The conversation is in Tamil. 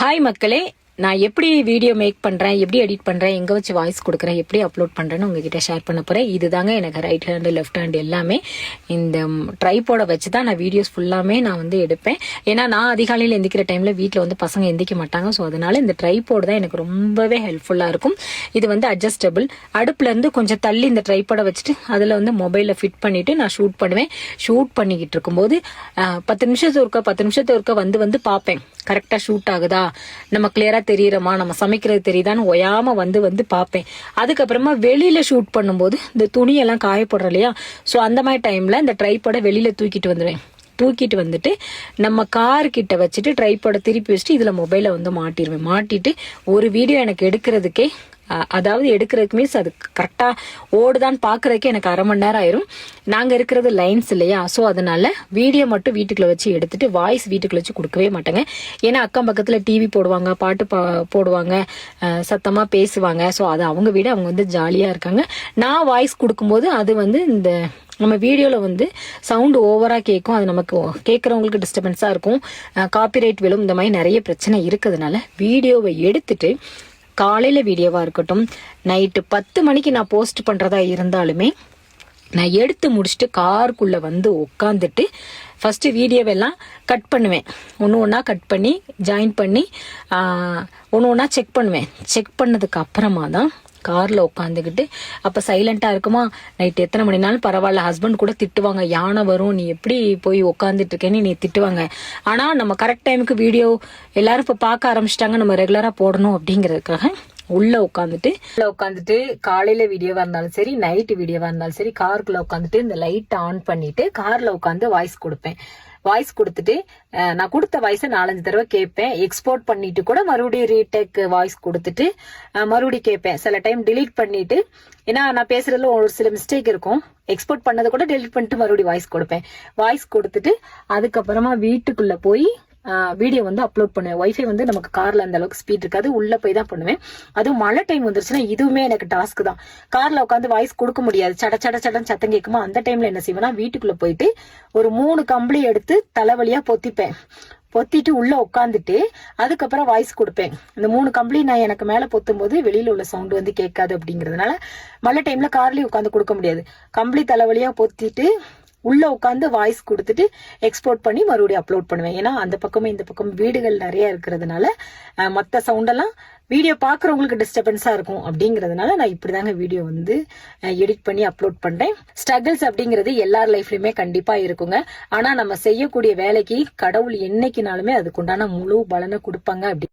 ஹாய் மக்களே. நான் எப்படி வீடியோ மேக் பண்றேன் எப்படி எடிட் பண்றேன் எங்க வச்சு வாய்ஸ் கொடுக்குறேன் எப்படி அப்லோட் பண்றேன்னு உங்ககிட்ட ஷேர் பண்ண போறேன். இதுதாங்க எனக்கு ரைட் ஹேண்டு லெஃப்ட் ஹேண்ட் எல்லாமே. இந்த ட்ரைப்போட வச்சு தான் நான் வீடியோஸ் ஃபுல்லாமே நான் வந்து எடுப்பேன். ஏன்னா நான் அதிகாலையில் எந்திக்கிற டைம்ல வீட்டில் வந்து பசங்க எந்திக்க மாட்டாங்க. ஸோ அதனால இந்த ட்ரைப்போடு தான் எனக்கு ரொம்பவே ஹெல்ப்ஃபுல்லா இருக்கும். இது வந்து அட்ஜஸ்டபிள் அடுப்புல இருந்து கொஞ்சம் தள்ளி இந்த ட்ரைப்போட வச்சுட்டு அதுல வந்து மொபைல ஃபிட் பண்ணிட்டு நான் ஷூட் பண்ணுவேன். ஷூட் பண்ணிக்கிட்டு இருக்கும்போது பத்து நிமிஷத்து ஒருக்க பத்து நிமிஷத்து ஒருக்க வந்து வந்து பார்ப்பேன். கரெக்டாக ஷூட் ஆகுதா? நம்ம கிளியராக தெரியறோமா? நம்ம சமைக்கிறது தெரியுதான்னு ஒயாமல் வந்து வந்து பார்ப்பேன். அதுக்கப்புறமா வெளியில் ஷூட் பண்ணும்போது இந்த துணியெல்லாம் காயப்படுற இல்லையா? ஸோ அந்த மாதிரி டைமில் இந்த ட்ரைப்படை வெளியில் தூக்கிட்டு வந்துடுவேன் தூக்கிட்டு வந்துட்டு நம்ம கார் கிட்ட வச்சுட்டு ட்ரைப்போட திருப்பி வச்சுட்டு இதில் மொபைலை வந்து மாட்டிடுவேன் மாட்டிட்டு ஒரு வீடியோ எனக்கு எடுக்கிறதுக்கே அதாவது எடுக்கிறதுக்கு மீன்ஸ் அது கரெக்டாக ஓடுதான்னு பார்க்குறதுக்கு எனக்கு அரை மணி நேரம் ஆயிரும். நாங்கள் இருக்கிறது லைன்ஸ் இல்லையா? ஸோ அதனால வீடியோ மட்டும் வீட்டுக்குள்ளே வச்சு எடுத்துட்டு வாய்ஸ் வீட்டுக்குள்ளே வச்சு கொடுக்கவே மாட்டேங்க. ஏன்னா அக்கம் பக்கத்தில் டிவி போடுவாங்க பாட்டு பா- போடுவாங்க சத்தமாக பேசுவாங்க. ஸோ அது அவங்க வீடு அவங்க வந்து ஜாலியாக இருக்காங்க. நான் வாய்ஸ் கொடுக்கும்போது அது வந்து இந்த நம்ம வீடியோவில் வந்து சவுண்டு ஓவராக கேட்கும் அது நமக்கு கேட்குறவங்களுக்கு டிஸ்டர்பன்ஸாக இருக்கும். காப்பிரைட் விழும். இந்த மாதிரி நிறைய பிரச்சனை இருக்கிறதுனால வீடியோவை எடுத்துட்டு காலையில் வீடியோவாக இருக்கட்டும் நைட்டு பத்து மணிக்கு நான் போஸ்ட் பண்ணுறதா இருந்தாலுமே நான் எடுத்து முடிச்சுட்டு காருக்குள்ளே வந்து உட்காந்துட்டு ஃபஸ்ட்டு வீடியோவெல்லாம் கட் பண்ணுவேன். ஒன்று ஒன்றா கட் பண்ணி ஜாயின் பண்ணி ஒன்று ஒன்றா செக் பண்ணுவேன். செக் பண்ணதுக்கு அப்புறமா தான் கார்ல உட்காந்துக்கிட்டு அப்ப சைலண்டா இருக்குமா? நைட் எத்தனை மணினாலும் பரவாயில்ல ஹஸ்பண்ட் கூட திட்டுவாங்க. யானை வரும் நீ எப்படி போய் உட்காந்துட்டு இருக்கேன்னு நீ திட்டுவாங்க. ஆனா நம்ம கரெக்ட் டைமுக்கு வீடியோ எல்லாரும் இப்ப பார்க்க ஆரம்பிச்சிட்டாங்க நம்ம ரெகுலரா போடணும் அப்படிங்கறதுக்காக உள்ளே உட்காந்துட்டு உள்ளே உட்காந்துட்டு காலையில் வீடியோவாக இருந்தாலும் சரி நைட்டு வீடியோவாக இருந்தாலும் சரி காருக்குள்ளே உட்காந்துட்டு இந்த லைட் ஆன் பண்ணிட்டு காரில் உட்காந்து வாய்ஸ் கொடுப்பேன். வாய்ஸ் கொடுத்துட்டு நான் கொடுத்த வாய்ஸை நாலஞ்சு தடவை கேட்பேன். எக்ஸ்போர்ட் பண்ணிட்டு கூட மறுபடியும் ரீடேக் வாய்ஸ் கொடுத்துட்டு மறுபடியும் கேட்பேன். சில டைம் டிலீட் பண்ணிட்டு ஏன்னா நான் பேசுறதுல ஒரு சில மிஸ்டேக் இருக்கும். எக்ஸ்போர்ட் பண்ணதை கூட டெலிட் பண்ணிட்டு மறுபடியும் வாய்ஸ் கொடுப்பேன். வாய்ஸ் கொடுத்துட்டு அதுக்கப்புறமா வீட்டுக்குள்ள போய் வீடியோ வந்து அப்லோட் பண்ணுவேன். ஒய்ஃபை வந்து நமக்கு கார்ல அந்த அளவுக்கு ஸ்பீட் இருக்காது. உள்ள போய் தான் பண்ணுவேன். அதுவும் மழை டைம் வந்துருச்சுன்னா இதுவுமே எனக்கு டாஸ்க் தான். கார்ல உட்காந்து வாய்ஸ் கொடுக்க முடியாது. சட சட சடன்னு சத்தம் கேட்குமா? அந்த டைம்ல என்ன செய்வேன்னா வீட்டுக்குள்ள போயிட்டு ஒரு மூணு கம்பளி எடுத்து தலைவலியா பொத்திப்பேன். பொத்திட்டு உள்ள உட்காந்துட்டு அதுக்கப்புறம் வாய்ஸ் கொடுப்பேன். இந்த மூணு கம்பளி நான் எனக்கு மேல பொத்தும் போது வெளியில உள்ள சவுண்ட் வந்து கேட்காது அப்படிங்கறதுனால மழை டைம்ல கார்லயும் உட்காந்து கொடுக்க முடியாது. கம்பளி தலைவலியா பொத்திட்டு உள்ள உட்காந்து வாய்ஸ் கொடுத்துட்டு எக்ஸ்போர்ட் பண்ணி மறுபடியும் அப்லோட் பண்ணுவேன். ஏன்னா அந்த பக்கமும் இந்த பக்கம் வீடுகள் நிறைய இருக்கிறதுனால மற்ற சவுண்ட் சவுண்டெல்லாம் வீடியோ பாக்குறவங்களுக்கு டிஸ்டர்பன்ஸா இருக்கும் அப்படிங்கறதுனால நான் இப்படிதாங்க வீடியோ வந்து எடிட் பண்ணி அப்லோட் பண்றேன். ஸ்ட்ரகிள்ஸ் அப்படிங்கிறது எல்லார் லைஃப்லயுமே கண்டிப்பா இருக்குங்க. ஆனா நம்ம செய்யக்கூடிய வேலைக்கு கடவுள் என்னைக்குனாலுமே அதுக்குண்டான முழு பலனை கொடுப்பாங்க அப்படி